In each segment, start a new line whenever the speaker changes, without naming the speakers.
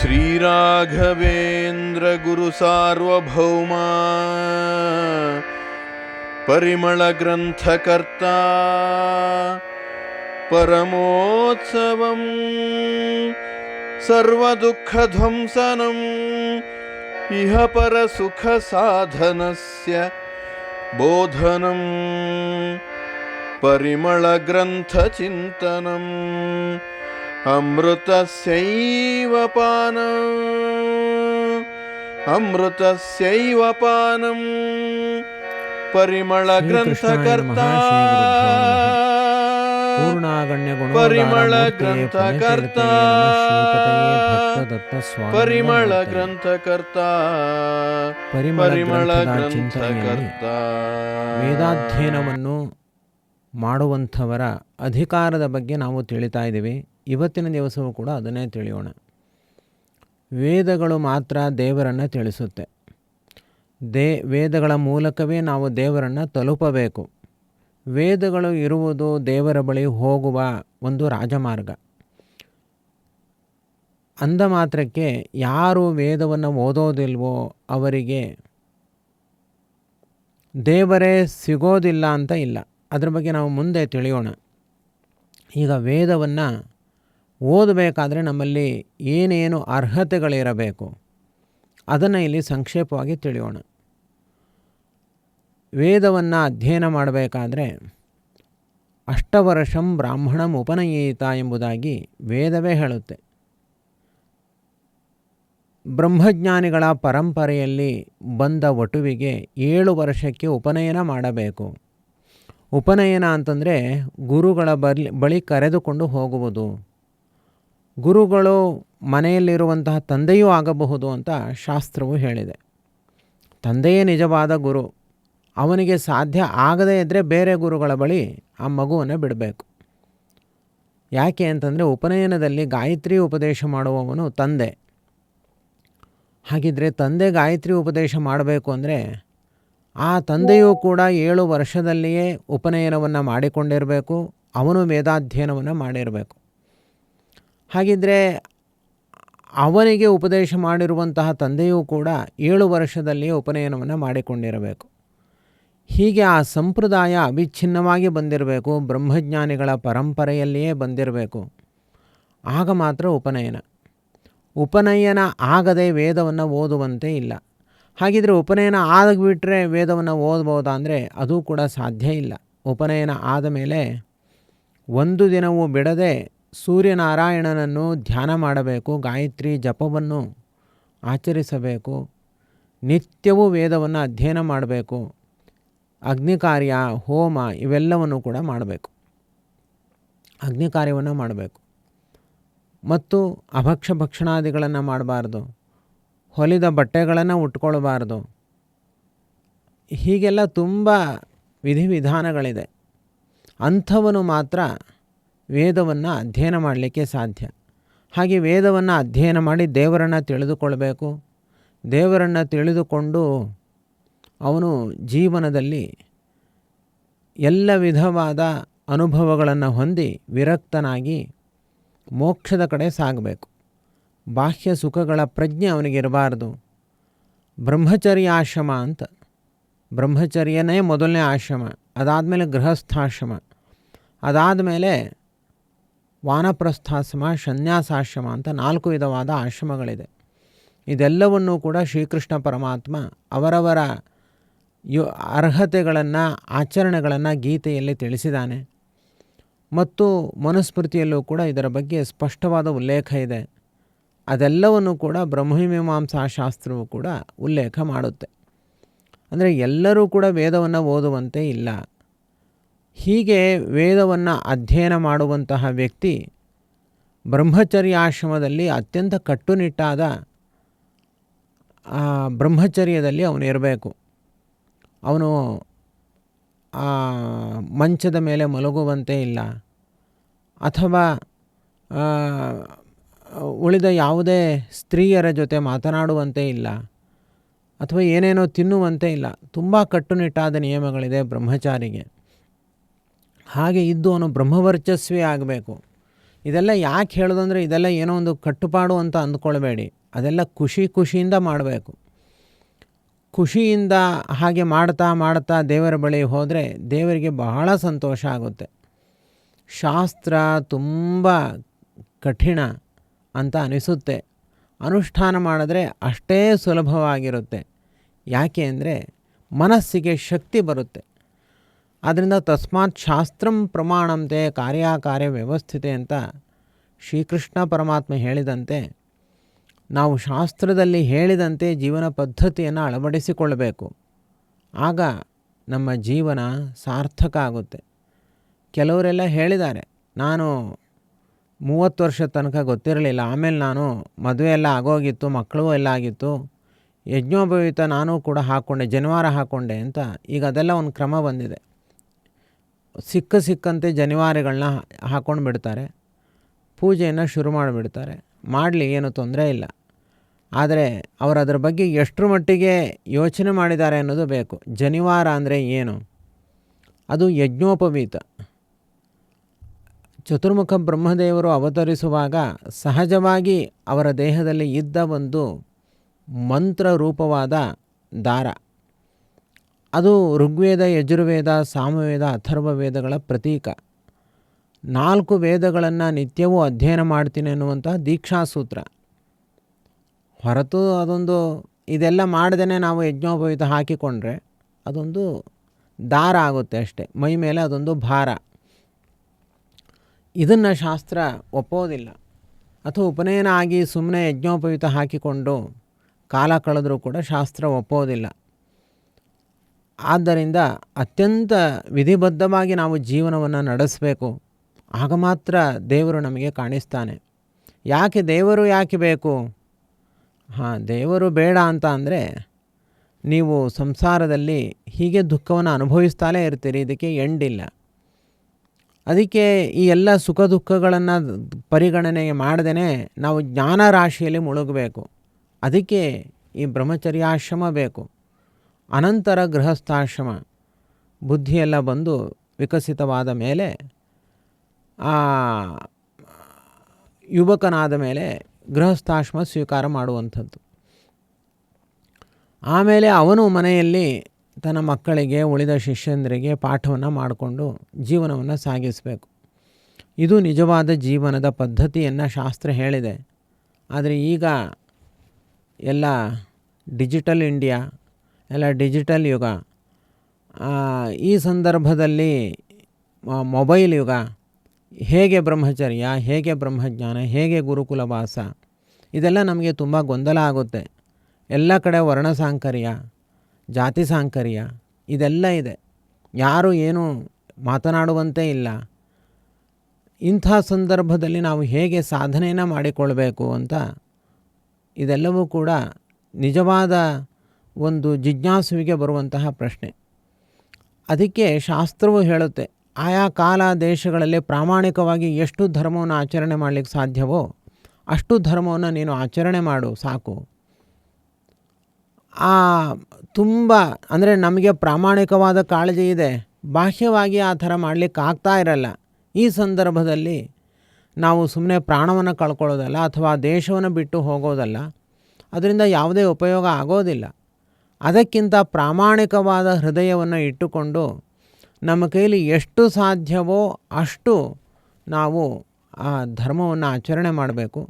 श्रीराघवेन्द्रगुरुसार्वभौमा परिमळग्रन्थकर्ता परमोत्सवम् सर्वदुःखध्वंसनम् इह परसुखसाधनस्य बोधनम् परिमळग्रन्थचिन्तनम् अमृतस्यैव पानम् अमृतस्यैव पानम् परिमळग्रन्थकर्ता
ಪೂರ್ಣಾಗಣ್ಯ
ಪರಿಮಳ ಗ್ರಂಥಕರ್ತ ಪರಿಮಳ ಗ್ರಂಥಕರ್ತ ಪರಿಮಳ ಗ್ರಂಥಕರ್ತ
ವೇದಾಧ್ಯಯನವನ್ನು ಮಾಡುವಂಥವರ ಅಧಿಕಾರದ ಬಗ್ಗೆ ನಾವು ತಿಳಿತಾ ಇದ್ದೀವಿ ಇವತ್ತಿನ ದಿವಸವೂ ಕೂಡ ಅದನ್ನೇ ತಿಳಿಯೋಣ. ವೇದಗಳು ಮಾತ್ರ ದೇವರನ್ನು ತಿಳಿಸುತ್ತೆ. ದೇ, ವೇದಗಳ ಮೂಲಕವೇ ನಾವು ದೇವರನ್ನು ತಲುಪಬೇಕು. ವೇದಗಳು ಇರುವುದು ದೇವರ ಬಳಿ ಹೋಗುವ ಒಂದು ರಾಜಮಾರ್ಗ. ಅಂದ ಮಾತ್ರಕ್ಕೆ ಯಾರು ವೇದವನ್ನು ಓದೋದಿಲ್ವೋ ಅವರಿಗೆ ದೇವರೇ ಸಿಗೋದಿಲ್ಲ ಅಂತ ಇಲ್ಲ. ಅದ್ರ ಬಗ್ಗೆ ನಾವು ಮುಂದೆ ತಿಳಿಯೋಣ. ಈಗ ವೇದವನ್ನು ಓದಬೇಕಾದ್ರೆ ನಮ್ಮಲ್ಲಿ ಏನೇನು ಅರ್ಹತೆಗಳಿರಬೇಕು, ಅದನ್ನು ಇಲ್ಲಿ ಸಂಕ್ಷೇಪವಾಗಿ ತಿಳಿಯೋಣ. ವೇದವನ್ನು ಅಧ್ಯಯನ ಮಾಡಬೇಕಾದ್ರೆ ಅಷ್ಟವರ್ಷಂ ಬ್ರಾಹ್ಮಣಂ ಉಪನಯಿತ ಎಂಬುದಾಗಿ ವೇದವೇ ಹೇಳುತ್ತೆ. ಬ್ರಹ್ಮಜ್ಞಾನಿಗಳ ಪರಂಪರೆಯಲ್ಲಿ ಬಂದ ವಟುವಿಗೆ ಏಳು ವರ್ಷಕ್ಕೆ ಉಪನಯನ ಮಾಡಬೇಕು. ಉಪನಯನ ಅಂತಂದರೆ ಗುರುಗಳ ಬಳಿ ಬಳಿ ಕರೆದುಕೊಂಡು ಹೋಗುವುದು. ಗುರುಗಳು ಮನೆಯಲ್ಲಿರುವಂತಹ ತಂದೆಯೂ ಆಗಬಹುದು ಅಂತ ಶಾಸ್ತ್ರವು ಹೇಳಿದೆ. ತಂದೆಯೇ ನಿಜವಾದ ಗುರು. ಅವನಿಗೆ ಸಾಧ್ಯ ಆಗದೇ ಇದ್ದರೆ ಬೇರೆ ಗುರುಗಳ ಬಳಿ ಆ ಮಗುವನ್ನು ಬಿಡಬೇಕು. ಯಾಕೆ ಅಂತಂದರೆ ಉಪನಯನದಲ್ಲಿ ಗಾಯತ್ರಿ ಉಪದೇಶ ಮಾಡುವವನು ತಂದೆ. ಹಾಗಿದ್ದರೆ ತಂದೆ ಗಾಯತ್ರಿ ಉಪದೇಶ ಮಾಡಬೇಕು ಅಂದರೆ ಆ ತಂದೆಯೂ ಕೂಡ ಏಳು ವರ್ಷದಲ್ಲಿಯೇ ಉಪನಯನವನ್ನು ಮಾಡಿಕೊಂಡಿರಬೇಕು, ಅವನು ವೇದಾಧ್ಯಯನವನ್ನು ಮಾಡಿರಬೇಕು. ಹಾಗಿದ್ದರೆ ಅವನಿಗೆ ಉಪದೇಶ ಮಾಡಿರುವಂತಹ ತಂದೆಯೂ ಕೂಡ ಏಳು ವರ್ಷದಲ್ಲಿಯೇ ಉಪನಯನವನ್ನು ಮಾಡಿಕೊಂಡಿರಬೇಕು. ಹೀಗೆ ಆ ಸಂಪ್ರದಾಯ ಅವಿಚ್ಛಿನ್ನವಾಗಿ ಬಂದಿರಬೇಕು, ಬ್ರಹ್ಮಜ್ಞಾನಿಗಳ ಪರಂಪರೆಯಲ್ಲಿಯೇ ಬಂದಿರಬೇಕು. ಆಗ ಮಾತ್ರ ಉಪನಯನ. ಉಪನಯನ ಆಗದೆ ವೇದವನ್ನು ಓದುವಂತೆ ಇಲ್ಲ. ಹಾಗಿದ್ರೆ ಉಪನಯನ ಆಗಿಬಿಟ್ರೆ ವೇದವನ್ನು ಓದ್ಬೋದಾ ಅಂದರೆ ಅದು ಕೂಡ ಸಾಧ್ಯ ಇಲ್ಲ. ಉಪನಯನ ಆದ ಮೇಲೆ ಒಂದು ದಿನವೂ ಬಿಡದೆ ಸೂರ್ಯನಾರಾಯಣನನ್ನು ಧ್ಯಾನ ಮಾಡಬೇಕು, ಗಾಯತ್ರಿ ಜಪವನ್ನು ಆಚರಿಸಬೇಕು, ನಿತ್ಯವೂ ವೇದವನ್ನು ಅಧ್ಯಯನ ಮಾಡಬೇಕು ಅಗ್ನಿ ಕಾರ್ಯ ಹೋಮ ಇವೆಲ್ಲವನ್ನು ಕೂಡ ಮಾಡಬೇಕು. ಅಗ್ನಿ ಕಾರ್ಯವನ್ನು ಮಾಡಬೇಕು. ಮತ್ತು ಅಭಕ್ಷ ಭಕ್ಷಣಾದಿಗಳನ್ನು ಮಾಡಬಾರ್ದು. ಹೊಲಿದ ಬಟ್ಟೆಗಳನ್ನು ಉಟ್ಕೊಳ್ಬಾರ್ದು. ಹೀಗೆಲ್ಲ ತುಂಬ ವಿಧಿವಿಧಾನಗಳಿದೆ. ಅಂಥವನು ಮಾತ್ರ ವೇದವನ್ನು ಅಧ್ಯಯನ ಮಾಡಲಿಕ್ಕೆ ಸಾಧ್ಯ. ಹಾಗೆ ವೇದವನ್ನು ಅಧ್ಯಯನ ಮಾಡಿ ದೇವರನ್ನು ತಿಳಿದುಕೊಳ್ಬೇಕು. ದೇವರನ್ನು ತಿಳಿದುಕೊಂಡು ಅವನು ಜೀವನದಲ್ಲಿ ಎಲ್ಲ ವಿಧವಾದ ಅನುಭವಗಳನ್ನು ಹೊಂದಿ ವಿರಕ್ತನಾಗಿ ಮೋಕ್ಷದ ಕಡೆ ಸಾಗಬೇಕು. ಬಾಹ್ಯ ಸುಖಗಳ ಪ್ರಜ್ಞೆ ಅವನಿಗಿರಬಾರ್ದು. ಬ್ರಹ್ಮಚರ್ಯ ಆಶ್ರಮ ಅಂತ. ಬ್ರಹ್ಮಚರ್ಯನೇ ಮೊದಲನೇ ಆಶ್ರಮ. ಅದಾದಮೇಲೆ ಗೃಹಸ್ಥಾಶ್ರಮ. ಅದಾದಮೇಲೆ ವಾನಪ್ರಸ್ಥಾಶ್ರಮ ಸನ್ಯಾಸಾಶ್ರಮ ಅಂತ ನಾಲ್ಕು ವಿಧವಾದ ಆಶ್ರಮಗಳಿದೆ. ಇದೆಲ್ಲವನ್ನೂ ಕೂಡ ಶ್ರೀಕೃಷ್ಣ ಪರಮಾತ್ಮ ಅವರವರ ಯು ಅರ್ಹತೆಗಳನ್ನು, ಆಚರಣೆಗಳನ್ನು ಗೀತೆಯಲ್ಲಿ ತಿಳಿಸಿದ್ದಾನೆ. ಮತ್ತು ಮನುಸ್ಮೃತಿಯಲ್ಲೂ ಕೂಡ ಇದರ ಬಗ್ಗೆ ಸ್ಪಷ್ಟವಾದ ಉಲ್ಲೇಖ ಇದೆ. ಅದೆಲ್ಲವನ್ನು ಕೂಡ ಬ್ರಹ್ಮಮೀಮಾಂಸಾ ಶಾಸ್ತ್ರವು ಕೂಡ ಉಲ್ಲೇಖ ಮಾಡುತ್ತೆ. ಅಂದರೆ ಎಲ್ಲರೂ ಕೂಡ ವೇದವನ್ನು ಓದುವಂತೆ ಇಲ್ಲ. ಹೀಗೆ ವೇದವನ್ನು ಅಧ್ಯಯನ ಮಾಡುವಂತಹ ವ್ಯಕ್ತಿ ಬ್ರಹ್ಮಚರ್ಯಾಶ್ರಮದಲ್ಲಿ ಅತ್ಯಂತ ಕಟ್ಟುನಿಟ್ಟಾದ ಬ್ರಹ್ಮಚರ್ಯದಲ್ಲಿ ಅವನು ಇರಬೇಕು. ಅವನು ಮಂಚದ ಮೇಲೆ ಮಲಗುವಂತೆ ಇಲ್ಲ. ಅಥವಾ ಉಳಿದ ಯಾವುದೇ ಸ್ತ್ರೀಯರ ಜೊತೆ ಮಾತನಾಡುವಂತೆ ಇಲ್ಲ. ಅಥವಾ ಏನೇನೋ ತಿನ್ನುವಂತೆ ಇಲ್ಲ. ತುಂಬ ಕಟ್ಟುನಿಟ್ಟಾದ ನಿಯಮಗಳಿದೆ ಬ್ರಹ್ಮಚಾರಿಗೆ. ಹಾಗೆ ಇದ್ದು ಅವನು ಬ್ರಹ್ಮವರ್ಚಸ್ವಿ ಆಗಬೇಕು. ಇದೆಲ್ಲ ಯಾಕೆ ಹೇಳೋದಂದರೆ ಇದೆಲ್ಲ ಏನೋ ಒಂದು ಕಟ್ಟುಪಾಡು ಅಂತ ಅಂದ್ಕೊಳ್ಬೇಡಿ. ಅದೆಲ್ಲ ಖುಷಿ ಖುಷಿಯಿಂದ ಮಾಡಬೇಕು. ಖುಷಿಯಿಂದ ಹಾಗೆ ಮಾಡ್ತಾ ಮಾಡ್ತಾ ದೇವರ ಬಳಿ ಹೋದರೆ ದೇವರಿಗೆ ಬಹಳ ಸಂತೋಷ ಆಗುತ್ತೆ. ಶಾಸ್ತ್ರ ತುಂಬ ಕಠಿಣ ಅಂತ ಅನಿಸುತ್ತೆ. ಅನುಷ್ಠಾನ ಮಾಡಿದ್ರೆ ಅಷ್ಟೇ ಸುಲಭವಾಗಿರುತ್ತೆ. ಯಾಕೆ ಅಂದರೆ ಮನಸ್ಸಿಗೆ ಶಕ್ತಿ ಬರುತ್ತೆ. ಆದ್ದರಿಂದ ತಸ್ಮಾತ್ ಶಾಸ್ತ್ರಂ ಪ್ರಮಾಣಂತೆ ಕಾರ್ಯಕಾರ್ಯ ವ್ಯವಸ್ಥಿತೆ ಅಂತ ಶ್ರೀಕೃಷ್ಣ ಪರಮಾತ್ಮ ಹೇಳಿದಂತೆ ನಾವು ಶಾಸ್ತ್ರದಲ್ಲಿ ಹೇಳಿದಂತೆ ಜೀವನ ಪದ್ಧತಿಯನ್ನು ಅಳವಡಿಸಿಕೊಳ್ಳಬೇಕು. ಆಗ ನಮ್ಮ ಜೀವನ ಸಾರ್ಥಕ ಆಗುತ್ತೆ. ಕೆಲವರೆಲ್ಲ ಹೇಳಿದ್ದಾರೆ, ನಾನು ಮೂವತ್ತು ವರ್ಷದ ತನಕ ಗೊತ್ತಿರಲಿಲ್ಲ, ಆಮೇಲೆ ನಾನು ಮದುವೆ ಎಲ್ಲ ಆಗೋಗಿತ್ತು, ಮಕ್ಕಳು ಎಲ್ಲ ಆಗಿತ್ತು, ಯಜ್ಞೋಪವೀತ ನಾನು ಕೂಡ ಹಾಕ್ಕೊಂಡೆ ಜನಿವಾರ ಹಾಕ್ಕೊಂಡೆ ಅಂತ ಈಗ ಅದೆಲ್ಲ ಒಂದು ಕ್ರಮ ಬಂದಿದೆ. ಸಿಕ್ಕ ಸಿಕ್ಕಂತೆ ಜನಿವಾರಗಳನ್ನ ಹಾಕ್ಕೊಂಡು ಬಿಡ್ತಾರೆ. ಪೂಜೆಯನ್ನು ಶುರು ಮಾಡಿಬಿಡ್ತಾರೆ. ಮಾಡಲಿ ಏನು ತೊಂದರೆ ಇಲ್ಲ. ಆದರೆ ಅವರು ಅದರ ಬಗ್ಗೆ ಎಷ್ಟರ ಮಟ್ಟಿಗೆ ಯೋಚನೆ ಮಾಡಿದ್ದಾರೆ ಅನ್ನೋದು ಬೇಕು. ಜನಿವಾರ ಅಂದರೆ ಏನು? ಅದು ಯಜ್ಞೋಪವೀತ. ಚತುರ್ಮುಖ ಬ್ರಹ್ಮದೇವರು ಅವತರಿಸುವಾಗ ಸಹಜವಾಗಿ ಅವರ ದೇಹದಲ್ಲಿ ಇದ್ದ ಒಂದು ಮಂತ್ರ ರೂಪವಾದ ದಾರ. ಅದು ಋಗ್ವೇದ, ಯಜುರ್ವೇದ, ಸಾಮವೇದ ಅಥರ್ವ ವೇದಗಳ ಪ್ರತೀಕ. ನಾಲ್ಕು ವೇದಗಳನ್ನು ನಿತ್ಯವೂ ಅಧ್ಯಯನ ಮಾಡ್ತೀನಿ ಅನ್ನುವಂಥ ದೀಕ್ಷಾಸೂತ್ರ. ಹೊರತು ಅದೊಂದು ಇದೆಲ್ಲ ಮಾಡ್ದೇ ನಾವು ಯಜ್ಞೋಪವೀತ ಹಾಕಿಕೊಂಡ್ರೆ ಅದೊಂದು ದಾರ ಆಗುತ್ತೆ ಅಷ್ಟೆ. ಮೈ ಮೇಲೆ ಅದೊಂದು ಭಾರ. ಇದನ್ನು ಶಾಸ್ತ್ರ ಒಪ್ಪೋದಿಲ್ಲ. ಅಥವಾ ಉಪನಯನ ಆಗಿ ಸುಮ್ಮನೆ ಯಜ್ಞೋಪವೀತ ಹಾಕಿಕೊಂಡು ಕಾಲ ಕಳೆದರೂ ಕೂಡ ಶಾಸ್ತ್ರ ಒಪ್ಪೋದಿಲ್ಲ. ಆದ್ದರಿಂದ ಅತ್ಯಂತ ವಿಧಿಬದ್ಧವಾಗಿ ನಾವು ಜೀವನವನ್ನು ನಡೆಸಬೇಕು. ಆಗ ಮಾತ್ರ ದೇವರು ನಮಗೆ ಕಾಣಿಸ್ತಾನೆ. ಯಾಕೆ ದೇವರು ಯಾಕೆ ಬೇಕು? ಹಾಂ, ದೇವರು ಬೇಡ ಅಂತ ಅಂದರೆ ನೀವು ಸಂಸಾರದಲ್ಲಿ ಹೀಗೆ ದುಃಖವನ್ನು ಅನುಭವಿಸ್ತಾಲೇ ಇರ್ತೀರಿ, ಇದಕ್ಕೆ ಎಂಡಿಲ್ಲ. ಅದಕ್ಕೆ ಈ ಎಲ್ಲ ಸುಖ ದುಃಖಗಳನ್ನು ಪರಿಗಣನೆ ಮಾಡದೇ ನಾವು ಜ್ಞಾನ ರಾಶಿಯಲ್ಲಿ ಮುಳುಗಬೇಕು. ಅದಕ್ಕೆ ಈ ಬ್ರಹ್ಮಚರ್ಯಾಶ್ರಮ ಬೇಕು. ಅನಂತರ ಗೃಹಸ್ಥಾಶ್ರಮ ಬುದ್ಧಿಯೆಲ್ಲ ಬಂದು ವಿಕಸಿತವಾದ ಮೇಲೆ ಆ ಯುವಕನಾದ ಮೇಲೆ ಗೃಹಸ್ಥಾಶ್ರಮ ಸ್ವೀಕಾರ ಮಾಡುವಂಥದ್ದು. ಆಮೇಲೆ ಅವನು ಮನೆಯಲ್ಲಿ ತನ್ನ ಮಕ್ಕಳಿಗೆ, ಉಳಿದ ಶಿಷ್ಯಂದರಿಗೆ ಪಾಠವನ್ನು ಮಾಡಿಕೊಂಡು ಜೀವನವನ್ನು ಸಾಗಿಸಬೇಕು. ಇದು ನಿಜವಾದ ಜೀವನದ ಪದ್ಧತಿಯನ್ನು ಶಾಸ್ತ್ರ ಹೇಳಿದೆ. ಆದರೆ ಈಗ ಎಲ್ಲ ಡಿಜಿಟಲ್ ಇಂಡಿಯಾ ಎಲ್ಲ ಡಿಜಿಟಲ್ ಯುಗ. ಈ ಸಂದರ್ಭದಲ್ಲಿ ಮೊಬೈಲ್ ಯುಗ. ಹೇಗೆ ಬ್ರಹ್ಮಚರ್ಯ, ಹೇಗೆ ಬ್ರಹ್ಮಜ್ಞಾನ, ಹೇಗೆ ಗುರುಕುಲ ವಾಸ ಇದೆಲ್ಲ ನಮಗೆ ತುಂಬ ಗೊಂದಲ ಆಗುತ್ತೆ. ಎಲ್ಲ ಕಡೆ ವರ್ಣ ಸಾಂಕರ್ಯ, ಜಾತಿ ಸಾಂಕರ್ಯ, ಇದೆಲ್ಲ ಇದೆ. ಯಾರು ಏನು ಮಾತನಾಡುವಂತೆ ಇಲ್ಲ. ಇಂಥ ಸಂದರ್ಭದಲ್ಲಿ ನಾವು ಹೇಗೆ ಸಾಧನೆಯನ್ನು ಮಾಡಿಕೊಳ್ಬೇಕು ಅಂತ, ಇದೆಲ್ಲವೂ ಕೂಡ ನಿಜವಾದ ಒಂದು ಜಿಜ್ಞಾಸುವಿಗೆ ಬರುವಂತಹ ಪ್ರಶ್ನೆ. ಅದಕ್ಕೆ ಶಾಸ್ತ್ರವು ಹೇಳುತ್ತೆ, ಆಯಾ ಕಾಲ ದೇಶಗಳಲ್ಲಿ ಪ್ರಾಮಾಣಿಕವಾಗಿ ಎಷ್ಟು ಧರ್ಮವನ್ನು ಆಚರಣೆ ಮಾಡಲಿಕ್ಕೆ ಸಾಧ್ಯವೋ ಅಷ್ಟು ಧರ್ಮವನ್ನು ನೀನು ಆಚರಣೆ ಮಾಡು, ಸಾಕು. ಆ ತುಂಬ, ಅಂದರೆ ನಮಗೆ ಪ್ರಾಮಾಣಿಕವಾದ ಕಾಳಜಿ ಇದೆ, ಬಾಹ್ಯವಾಗಿ ಆ ಥರ ಮಾಡಲಿಕ್ಕೆ ಆಗ್ತಾ ಇರಲ್ಲ. ಈ ಸಂದರ್ಭದಲ್ಲಿ ನಾವು ಸುಮ್ಮನೆ ಪ್ರಾಣವನ್ನು ಕಳ್ಕೊಳ್ಳೋದಲ್ಲ ಅಥವಾ ದೇಶವನ್ನು ಬಿಟ್ಟು ಹೋಗೋದಲ್ಲ, ಅದರಿಂದ ಯಾವುದೇ ಉಪಯೋಗ ಆಗೋದಿಲ್ಲ. ಅದಕ್ಕಿಂತ ಪ್ರಾಮಾಣಿಕವಾದ ಹೃದಯವನ್ನು ಇಟ್ಟುಕೊಂಡು ನಮ್ಮ ಕೈಲಿ ಎಷ್ಟು ಸಾಧ್ಯವೋ ಅಷ್ಟು ನಾವು ಆ ಧರ್ಮವನ್ನು ಆಚರಣೆ ಮಾಡಬೇಕು.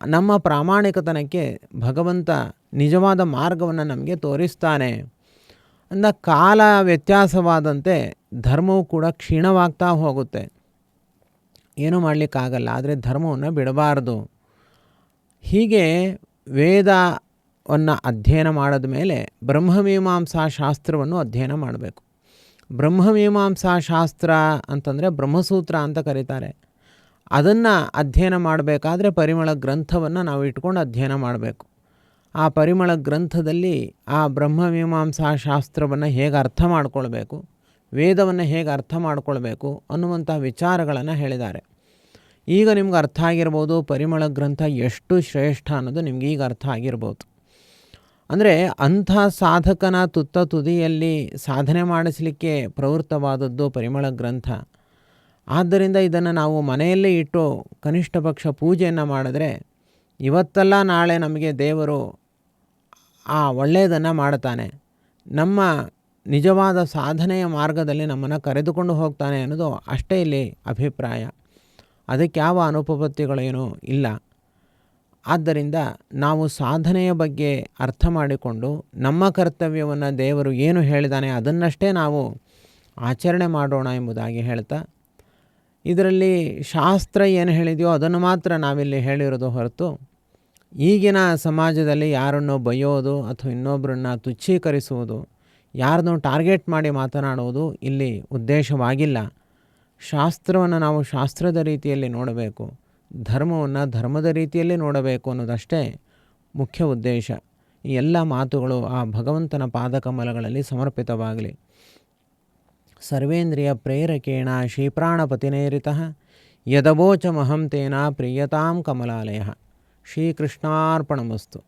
ನಮ್ಮ ಪ್ರಾಮಾಣಿಕತನಕ್ಕೆ ಭಗವಂತ ನಿಜವಾದ ಮಾರ್ಗವನ್ನು ನಮಗೆ ತೋರಿಸ್ತಾನೆ. ಅಂದ ಕಾಲ ವ್ಯತ್ಯಾಸವಾದಂತೆ ಧರ್ಮವು ಕೂಡ ಕ್ಷೀಣವಾಗ್ತಾ ಹೋಗುತ್ತೆ. ಏನೂ ಮಾಡಲಿಕ್ಕಾಗಲ್ಲ, ಆದರೆ ಧರ್ಮವನ್ನು ಬಿಡಬಾರ್ದು. ಹೀಗೆ ವೇದವನ್ನು ಅಧ್ಯಯನ ಮಾಡಿದ ಮೇಲೆ ಬ್ರಹ್ಮಮೀಮಾಂಸಾ ಶಾಸ್ತ್ರವನ್ನು ಅಧ್ಯಯನ ಮಾಡಬೇಕು. ಬ್ರಹ್ಮಮೀಮಾಂಸಾ ಶಾಸ್ತ್ರ ಅಂತಂದರೆ ಬ್ರಹ್ಮಸೂತ್ರ ಅಂತ ಕರೀತಾರೆ. ಅದನ್ನು ಅಧ್ಯಯನ ಮಾಡಬೇಕಾದ್ರೆ ಪರಿಮಳ ಗ್ರಂಥವನ್ನು ನಾವು ಇಟ್ಕೊಂಡು ಅಧ್ಯಯನ ಮಾಡಬೇಕು. ಆ ಪರಿಮಳ ಗ್ರಂಥದಲ್ಲಿ ಆ ಬ್ರಹ್ಮಮೀಮಾಂಸಾ ಶಾಸ್ತ್ರವನ್ನು ಹೇಗೆ ಅರ್ಥ ಮಾಡಿಕೊಳ್ಬೇಕು, ವೇದವನ್ನು ಹೇಗೆ ಅರ್ಥ ಮಾಡಿಕೊಳ್ಬೇಕು ಅನ್ನುವಂಥ ವಿಚಾರಗಳನ್ನು ಹೇಳಿದ್ದಾರೆ. ಈಗ ನಿಮ್ಗೆ ಅರ್ಥ ಆಗಿರ್ಬೋದು, ಪರಿಮಳ ಗ್ರಂಥ ಎಷ್ಟು ಶ್ರೇಷ್ಠ ಅನ್ನೋದು ನಿಮ್ಗೆ ಈಗ ಅರ್ಥ ಆಗಿರ್ಬೋದು. ಅಂದರೆ ಅಂಥ ಸಾಧಕನ ತುತ್ತ ತುದಿಯಲ್ಲಿ ಸಾಧನೆ ಮಾಡಿಸಲಿಕ್ಕೆ ಪ್ರವೃತ್ತವಾದದ್ದು ಪರಿಮಳ ಗ್ರಂಥ. ಆದ್ದರಿಂದ ಇದನ್ನು ನಾವು ಮನೆಯಲ್ಲೇ ಇಟ್ಟು ಕನಿಷ್ಠ ಪಕ್ಷ ಪೂಜೆಯನ್ನು ಮಾಡಿದ್ರೆ ಇವತ್ತಲ್ಲ ನಾಳೆ ನಮಗೆ ದೇವರು ಆ ಒಳ್ಳೆಯದನ್ನು ಮಾಡ್ತಾನೆ ನಮ್ಮ ನಿಜವಾದ ಸಾಧನೆಯ ಮಾರ್ಗದಲ್ಲಿ ನಮ್ಮನ್ನು ಕರೆದುಕೊಂಡು ಹೋಗ್ತಾನೆ ಅನ್ನೋದು ಅಷ್ಟೇ ಇಲ್ಲಿ ಅಭಿಪ್ರಾಯ. ಅದಕ್ಕೆ ಯಾವ ಅನುಪಪತ್ತಿಗಳೇನೂ ಇಲ್ಲ. ಆದ್ದರಿಂದ ನಾವು ಸಾಧನೆಯ ಬಗ್ಗೆ ಅರ್ಥ ಮಾಡಿಕೊಂಡು ನಮ್ಮ ಕರ್ತವ್ಯವನ್ನು ದೇವರು ಏನು ಹೇಳಿದಾನೆ ಅದನ್ನಷ್ಟೇ ನಾವು ಆಚರಣೆ ಮಾಡೋಣ ಎಂಬುದಾಗಿ ಹೇಳ್ತಾ, ಇದರಲ್ಲಿ ಶಾಸ್ತ್ರ ಏನು ಹೇಳಿದೆಯೋ ಅದನ್ನು ಮಾತ್ರ ನಾವಿಲ್ಲಿ ಹೇಳಿರೋದು ಹೊರತು ಈಗಿನ ಸಮಾಜದಲ್ಲಿ ಯಾರನ್ನು ಬಯ್ಯೋದು ಅಥವಾ ಇನ್ನೊಬ್ಬರನ್ನು ತುಚ್ಛೀಕರಿಸುವುದು, ಯಾರನ್ನು ಟಾರ್ಗೆಟ್ ಮಾಡಿ ಮಾತನಾಡುವುದು ಇಲ್ಲಿ ಉದ್ದೇಶವಾಗಿಲ್ಲ. ಶಾಸ್ತ್ರವನ್ನು ನಾವು ಶಾಸ್ತ್ರದ ರೀತಿಯಲ್ಲಿ ನೋಡಬೇಕು. ಧರ್ಮವನ್ನು ಧರ್ಮದ ರೀತಿಯಲ್ಲಿ ನೋಡಬೇಕು ಅನ್ನೋದಷ್ಟೇ ಮುಖ್ಯ ಉದ್ದೇಶ. ಈ ಎಲ್ಲ ಮಾತುಗಳು ಆ ಭಗವಂತನ ಪಾದಕಮಲಗಳಲ್ಲಿ ಸಮರ್ಪಿತವಾಗಲಿ. ಸರ್ವೇಂದ್ರಿಯ ಪ್ರೇರಕೇಣ ಶ್ರೀಪ್ರಾಣಪತಿನೇರಿತ ಯದವೋಚಮಹಂ ತೇನ ಪ್ರಿಯತಾಂ ಕಮಲಾಲಯ. ಶ್ರೀಕೃಷ್ಣಾರ್ಪಣಮಸ್ತು.